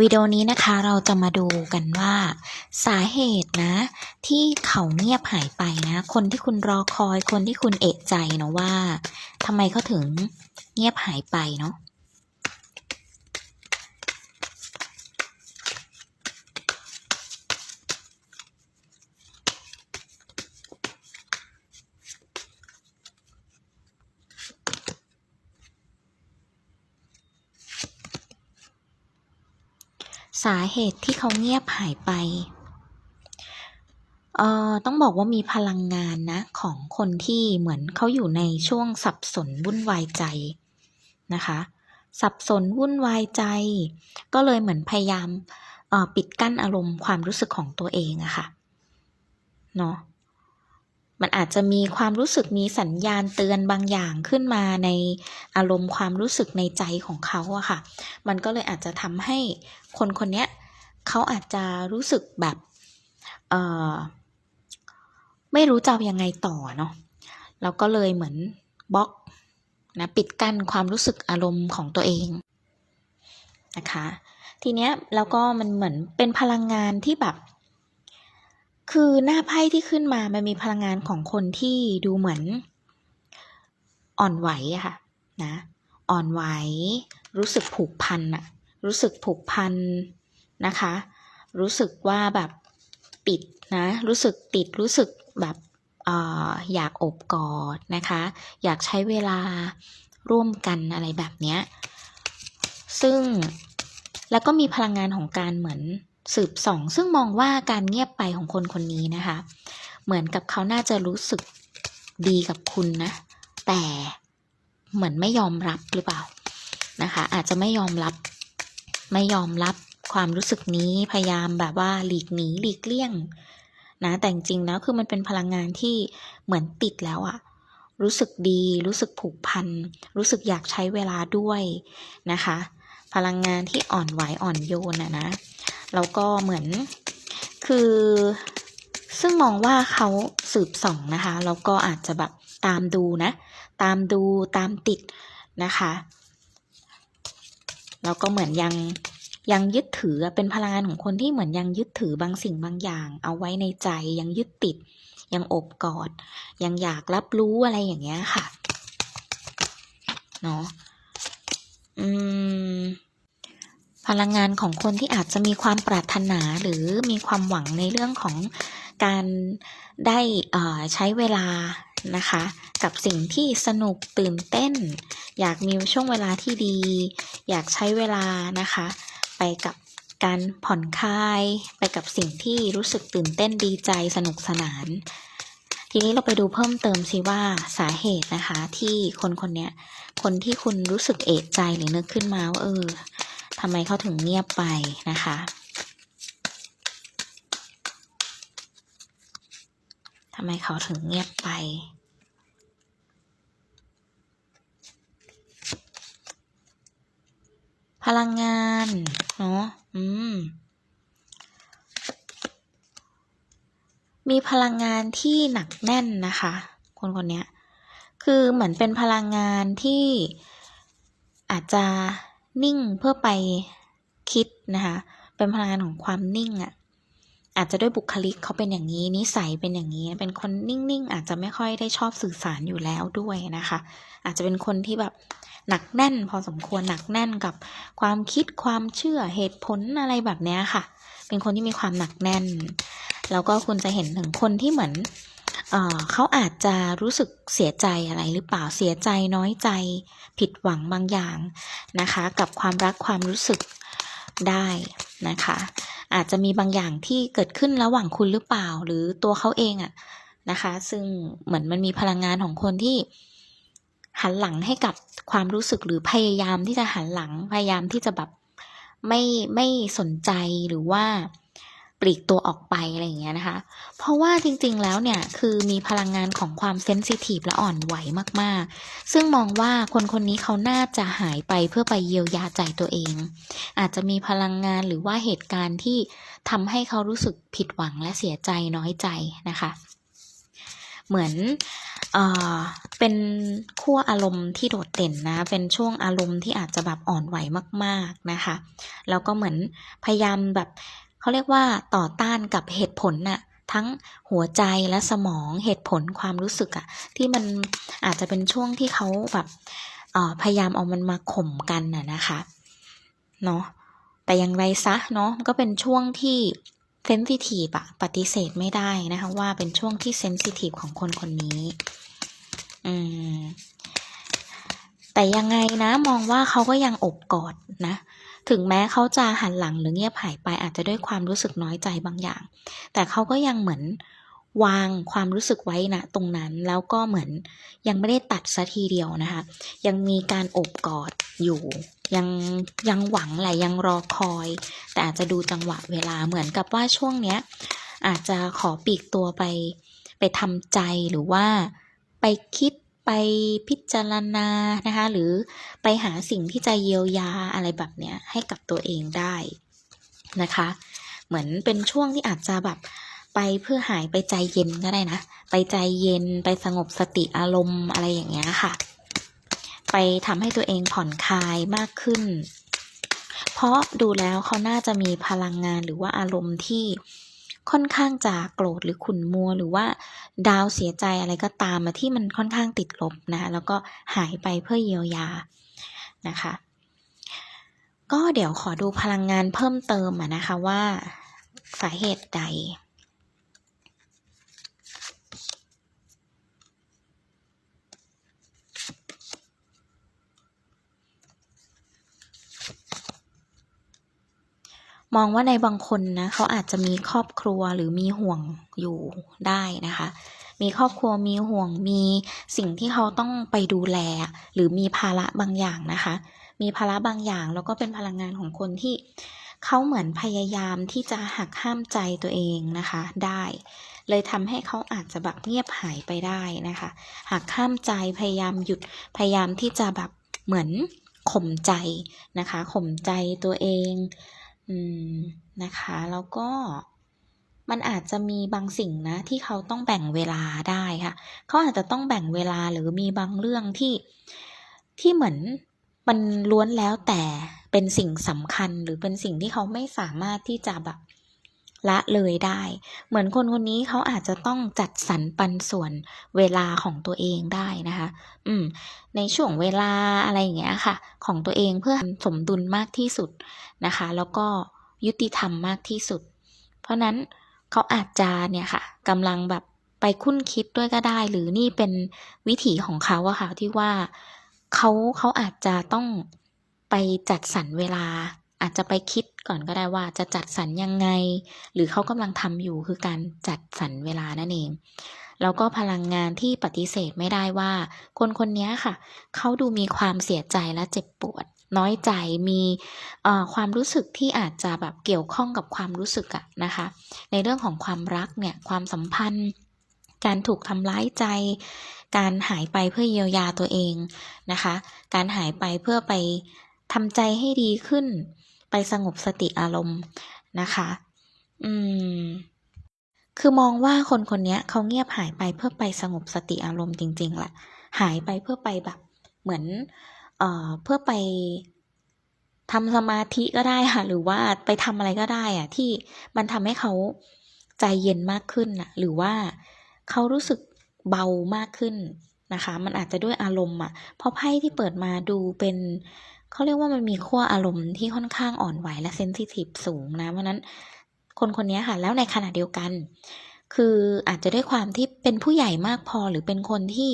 วิดีโอนี้นะคะเราจะมาดูกันว่า สาเหตุนะ ที่เขาเงียบหายไปนะ คนที่คุณรอคอยคนที่คุณเอกใจเนาะว่าทำไมเขาถึงเงียบหายไปเนาะ สาเหตุที่เขาเงียบหายไปเอ่อต้องบอกว่ามีพลังงานนะ ของคนที่เหมือนเขาอยู่ในช่วงสับสนวุ่นวายใจนะคะ สับสนวุ่นวายใจ ก็เลยเหมือนพยายามปิดกั้นอารมณ์ความรู้สึกของตัวเองอะค่ะเนาะ มันอาจจะมีความรู้สึกมีสัญญาณเตือนบางอย่างขึ้นมาในอารมณ์ความรู้สึกในใจของเขาอะค่ะ มันก็เลยอาจจะทำให้คนคนนี้เขาอาจจะรู้สึกแบบเออไม่รู้จะยังไงต่อเนาะแล้วก็เลยเหมือนบล็อกนะปิดกั้นความรู้สึกอารมณ์ของตัวเองนะคะ ทีเนี้ยแล้วก็มันเหมือนเป็นพลังงานที่แบบ คือหน้าไพ่ที่ขึ้นมามันมีพลังงานของคนที่ดูเหมือน อ่อนไหวอะค่ะนะ อ่อนไหว รู้สึกผูกพันอะรู้สึกผูกพันนะคะ รู้สึกว่าแบบติดนะ รู้สึกติดรู้สึกแบบออยากอบกอดนะคะ อยากใช้เวลาร่วมกันอะไรแบบเนี้ยซึ่งแล้วก็มีพลังงานของการเหมือน สืบสองซึ่งมองว่าการเงียบไปของคนคนนี้นะคะ เหมือนกับเขาน่าจะรู้สึกดีกับคุณนะ แต่เหมือนไม่ยอมรับหรือเปล่านะคะ อาจจะไม่ยอมรับ ไม่ยอมรับความรู้สึกนี้พยายามแบบว่าหลีกหนีหลีกเลี่ยงนะแต่จริงๆแล้วคือมันเป็นพลังงานที่เหมือนติดแล้วอะรู้สึกดี รู้สึกผูกพัน รู้สึกอยากใช้เวลาด้วยนะคะ พลังงานที่อ่อนไหวอ่อนโยนอะนะ แล้วก็เหมือนคือซึ่งมองว่าเขาสืบส่องนะคะ แล้วก็อาจจะแบบตามดูนะ ตามดูตามติดนะคะ แล้วก็เหมือนยังยังยึดถือเป็นพลังงานของคนที่เหมือนยังยึดถือบางสิ่งบางอย่าง เอาไว้ในใจยังยึดติด ยังอบกอด ยังอยากรับรู้อะไรอย่างเงี้ยค่ะเนาะอืม พลังงานของคนที่อาจจะมีความปรารถนาหรือมีความหวังในเรื่องของการได้ใช้เวลานะคะ กับสิ่งที่สนุกตื่นเต้น อยากมีช่วงเวลาที่ดี อยากใช้เวลานะคะ ไปกับการผ่อนคลาย ไปกับสิ่งที่รู้สึกตื่นเต้นดีใจสนุกสนาน ทีนี้เราไปดูเพิ่มเติมสิว่าสาเหตุนะคะ ที่คนคนนี้คนที่คุณรู้สึกเอะใจหรือนึกขึ้นมาว่าเออ ทำไมเขาถึงเงียบไปนะคะ ทำไมเขาถึงเงียบไป พลังงาน เนาะอืม มีพลังงานที่หนักแน่นนะคะ คนคนนี้คือเหมือนเป็นพลังงานที่อาจจะ นิ่งเพื่อไปคิดนะคะเป็นพลังงานของความนิ่งอะ่ะอาจจะด้วยบุคลิกเขาเป็นอย่างนี้นิสัยเป็นอย่างนี้ เป็นคนนิ่งๆ อาจจะไม่ค่อยได้ชอบสื่อสารอยู่แล้วด้วยนะคะ อาจจะเป็นคนที่แบบหนักแน่น พอสมควรหนักแน่นกับความคิดความเชื่อเหตุผลอะไรแบบนี้ค่ะ เป็นคนที่มีความหนักแน่น แล้วก็คุณจะเห็นถึงคนที่เหมือน เขาอาจจะรู้สึกเสียใจอะไรหรือเปล่าเสียใจน้อยใจ ผิดหวังบางอย่างนะคะ กับความรักความรู้สึกได้นะคะ อาจจะมีบางอย่างที่เกิดขึ้นระหว่างคุณหรือเปล่า หรือตัวเขาเองอะนะคะ ซึ่งเหมือนมันมีพลังงานของคนที่หันหลังให้กับความรู้สึกหรือพยายามที่จะหันหลังพยายามที่จะแบบไม่ไม่สนใจหรือว่า ปลีกตัวออกไปอะไรอย่างเงี้ยนะคะ เพราะว่าจริงๆแล้วเนี่ยคือมีพลังงานของความเซนซิทีฟและอ่อนไหวมากๆ ซึ่งมองว่าคนคนนี้เขาน่าจะหายไปเพื่อไปเยียวยาใจตัวเอง อาจจะมีพลังงานหรือว่าเหตุการณ์ที่ทำให้เขารู้สึกผิดหวังและเสียใจน้อยใจนะคะ เหมือนเอเป็นขั้วอารมณ์ที่โดดเด่นนะ เป็นช่วงอารมณ์ที่อาจจะแบบอ่อนไหวมาก ๆนะคะ แล้วก็เหมือนพยายามแบบ เขาเรียกว่าต่อต้านกับเหตุผลน่ะทั้งหัวใจและสมองเหตุผลความรู้สึกอะที่มันอาจจะเป็นช่วงที่เขาแบบพยายามเอามันมาข่มกันน่ะนะคะเนาะแต่อย่างไรซะเนาะก็เป็นช่วงที่เซนซิทีฟอะปฏิเสธไม่ได้นะคะว่าเป็นช่วงที่เซนซิทีฟของคนคนนี้อืมแต่ยังไงนะมองว่าเขาก็ยังอบกอดนะ ถึงแม้เขาจะหันหลังหรือเงียบหายไปอาจจะด้วยความรู้สึกน้อยใจบางอย่าง แต่เขาก็ยังเหมือนวางความรู้สึกไว้นะตรงนั้นแล้วก็เหมือนยังไม่ได้ตัดซะทีเดียวนะคะ ยังมีการอบกอดอยู่ ยังยังหวังแหละยังรอคอย แต่อาจจะดูจังหวะเวลาเหมือนกับว่าช่วงเนี้ยอาจจะขอปีกตัวไป ไปทำใจหรือว่าไปคิด ไปพิจารณานะคะ หรือไปหาสิ่งที่จะเยียวยาอะไรแบบเนี้ยให้กับตัวเองได้นะคะ เหมือนเป็นช่วงที่อาจจะแบบไปเพื่อหายไปใจเย็นก็ได้นะ ไปใจเย็นไปสงบสติอารมณ์อะไรอย่างเงี้ยค่ะ ไปทำให้ตัวเองผ่อนคลายมากขึ้น เพราะดูแล้วเขาน่าจะมีพลังงานหรือว่าอารมณ์ที่ ค่อนข้างจะโกรธหรือขุ่นมัว หรือว่าดาวเสียใจอะไรก็ตามมาที่มันค่อนข้างติดลบนะแล้วก็หายไปเพื่อเยียวยานะคะ ก็เดี๋ยวขอดูพลังงานเพิ่มเติมนะคะว่าสาเหตุใด มองว่าในบางคนนะเขาอาจจะมีครอบครัวหรือมีห่วงอยู่ได้นะคะ มีครอบครัวมีห่วงมีสิ่งที่เขาต้องไปดูแล หรือมีภาระบางอย่างนะคะ มีภาระบางอย่างแล้วก็เป็นพลังงานของคนที่เขาเหมือนพยายามที่จะหักห้ามใจตัวเองนะคะ ได้ เลยทำให้เขาอาจจะแบบเงียบหายไปได้นะคะ หักห้ามใจพยายามหยุดพยายามที่จะแบบเหมือนข่มใจนะคะข่มใจตัวเอง อืมนะคะ แล้วก็มันอาจจะมีบางสิ่งนะ ที่เขาต้องแบ่งเวลาได้ค่ะ เขาอาจจะต้องแบ่งเวลาหรือมีบางเรื่องที่ที่เหมือนมันล้วนแล้วแต่เป็นสิ่งสำคัญหรือเป็นสิ่งที่เขาไม่สามารถที่จะแบบ ละเลยได้ เหมือนคนคนนี้เขาอาจจะต้องจัดสรรปันส่วนเวลาของตัวเองได้นะคะ อืม ในช่วงเวลาอะไรอย่างเงี้ยค่ะ ของตัวเองเพื่อสมดุลมากที่สุดนะคะ แล้วก็ยุติธรรมมากที่สุด เพราะนั้นเขาอาจจะเนี่ยค่ะกำลังแบบไปคุ้นคิดด้วยก็ได้ หรือนี่เป็นวิถีของเขาอะค่ะที่ว่าเขาเขาอาจจะต้องไปจัดสรรเวลา อาจจะไปคิดก่อนก็ได้ว่าจะจัดสรรยังไง หรือเขากำลังทำอยู่คือการจัดสรรเวลานั่นเอง แล้วก็พลังงานที่ปฏิเสธไม่ได้ว่า คนคนนี้ค่ะ เขาดูมีความเสียใจและเจ็บปวด น้อยใจมีความรู้สึกที่อาจจะแบบเกี่ยวข้องกับความรู้สึกอะนะคะ ในเรื่องของความรักเนี่ยความสัมพันธ์ การถูกทำร้ายใจการหายไปเพื่อเยียวยาตัวเองนะคะ การหายไปเพื่อไปทำใจให้ดีขึ้น ไปสงบสติอารมณ์นะคะ อืม คือมองว่าคนคนนี้เขาเงียบหายไปเพื่อไปสงบสติอารมณ์จริงๆแหละ หายไปเพื่อไปแบบ เหมือน เอ่อ เพื่อไปทำสมาธิก็ได้ค่ะ หรือว่าไปทำอะไรก็ได้อะที่มันทำให้เขาใจเย็นมากขึ้นน่ะ หรือว่าเขารู้สึกเบามากขึ้นนะคะ มันอาจจะด้วยอารมณ์อะ เพราะไพ่ที่เปิดมาดูเป็น เขาเรียกว่ามันมีขั้วอารมณ์ที่ค่อนข้างอ่อนไหวและเซนซิทีฟสูงนะเพราะนั้นคนคนนี้ค่ะ แล้วในขณะเดียวกัน คืออาจจะด้วยความที่เป็นผู้ใหญ่มากพอหรือเป็นคนที่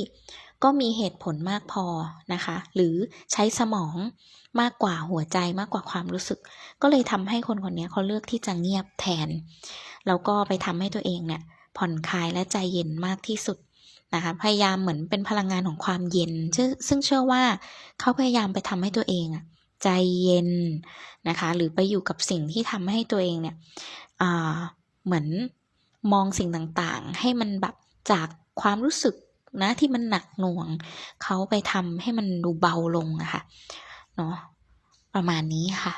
ก็มีเหตุผลมากพอนะคะ หรือใช้สมองมากกว่าหัวใจมากกว่าความรู้สึก ก็เลยทำให้คนคนนี้เขาเลือกที่จะเงียบแทน แล้วก็ไปทำให้ตัวเองเนี่ยผ่อนคลายและใจเย็นมากที่สุด นะคะพยายามเหมือนเป็นพลังงานของความเย็น ซึ่งเชื่อว่าเขาพยายามไปทำให้ตัวเองอะใจเย็นนะคะหรือไปอยู่กับสิ่งที่ทำให้ตัวเองเนี่ยเหมือนมองสิ่งต่างๆ ให้มันแบบจากความรู้สึกนะที่มันหนักหน่วง เขาไปทำให้มันดูเบาลงอะค่ะเนาะประมาณนี้ค่ะ